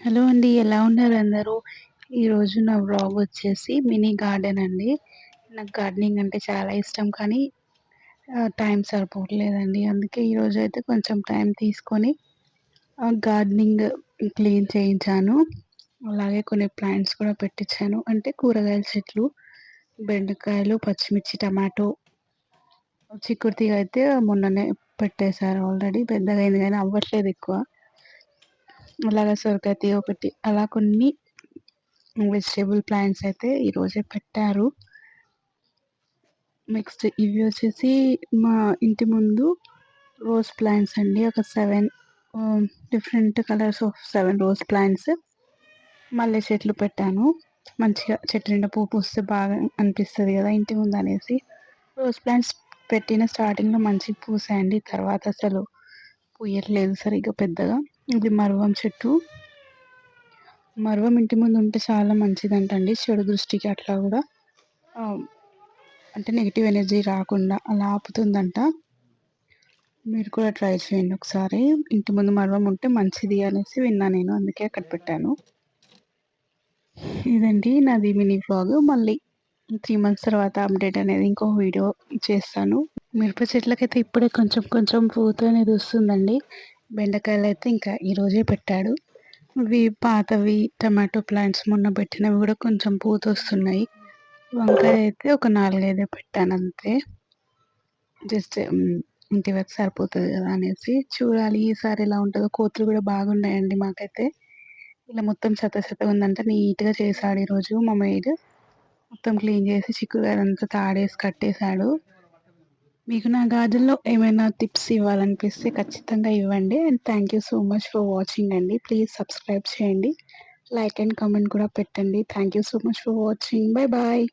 Hello అండి ఎలా ఉన్నారు అందరూ? ఈరోజు నా బ్లాగ్ వచ్చేసి మినీ గార్డెన్ అండి. నాకు గార్డెనింగ్ అంటే చాలా ఇష్టం కానీ టైం సరిపోవట్లేదండి. అందుకే ఈరోజు అయితే కొంచెం టైం తీసుకొని గార్డెనింగ్ క్లీన్ చేయించాను. అలాగే కొన్ని ప్లాంట్స్ కూడా పెట్టించాను. అంటే కూరగాయల చెట్లు బెండకాయలు పచ్చిమిర్చి టమాటో చిక్కుడుతీగ అయితే మొన్ననే పెట్టేశారు ఆల్రెడీ పెద్దగా అయింది కానీ అవ్వట్లేదు ఎక్కువ. అలాగే సొరకాయ ఒకటి అలా కొన్ని వెజిటేబుల్ ప్లాంట్స్ అయితే ఈరోజే పెట్టారు. నెక్స్ట్ ఇవి వచ్చేసి మా ఇంటి ముందు రోజ్ ప్లాంట్స్ అండి. ఒక seven different colours of seven rose plants మల్లె చెట్లు పెట్టాను. మంచిగా చెట్టు నిండా పువ్వు పూస్తే బాగా అనిపిస్తుంది కదా ఇంటి ముందు అనేసి. రోజ్ ప్లాంట్స్ పెట్టిన స్టార్టింగ్లో మంచిగా పూసాయండి. తర్వాత అసలు పూయట్లేదు సరిగ్గా పెద్దగా. ఇది మరువం చెట్టు. మరువం ఇంటి ముందు ఉంటే చాలా మంచిదంటండి చెడు దృష్టికి అట్లా కూడా. అంటే నెగిటివ్ ఎనర్జీ రాకుండా అలా ఆపుతుందంట. మీరు కూడా ట్రై చేయండి ఒకసారి. ఇంటి ముందు మరువం ఉంటే మంచిది అనేసి విన్నా నేను అందుకే అక్కడ పెట్టాను. ఇదండి నాది మినీ వ్లాగ్ మళ్ళీ త్రీ మంత్స్ తర్వాత అప్డేట్ అనేది ఇంకో వీడియో చేస్తాను. మిరప చెట్లకైతే ఇప్పుడే కొంచెం కొంచెం పూత అనేది వస్తుందండి. బెండకాయలు అయితే ఇంకా ఈరోజే పెట్టాడు. ఇవి పాతవి టమాటో ప్లాంట్స్ మొన్న పెట్టినవి కూడా కొంచెం పూత వస్తున్నాయి వంకాయ అయితే ఒక నాలుగైదే పెట్టాను అంతే. జస్ట్ ఇంటి వరకు సరిపోతుంది కదా అనేసి. చూడాలి ఈసారి ఎలా ఉంటుందో. కోతులు కూడా బాగున్నాయండి మాకైతే. ఇలా మొత్తం చెత్త చెత్త ఉందంటే నీట్గా చేశాడు ఈరోజు మా మెయిడ్ మొత్తం క్లీన్ చేసి చిక్కుగాయలంతా తాడేసి కట్టేశాడు. మీకు నా గార్డెన్లో ఏమైనా టిప్స్ ఇవ్వాలనిపిస్తే ఖచ్చితంగా ఇవ్వండి. And thank you so much for watching అండి. ప్లీజ్ సబ్స్క్రైబ్ చేయండి. లైక్ అండ్ కామెంట్ కూడా పెట్టండి. Thank you so much for watching. Bye bye.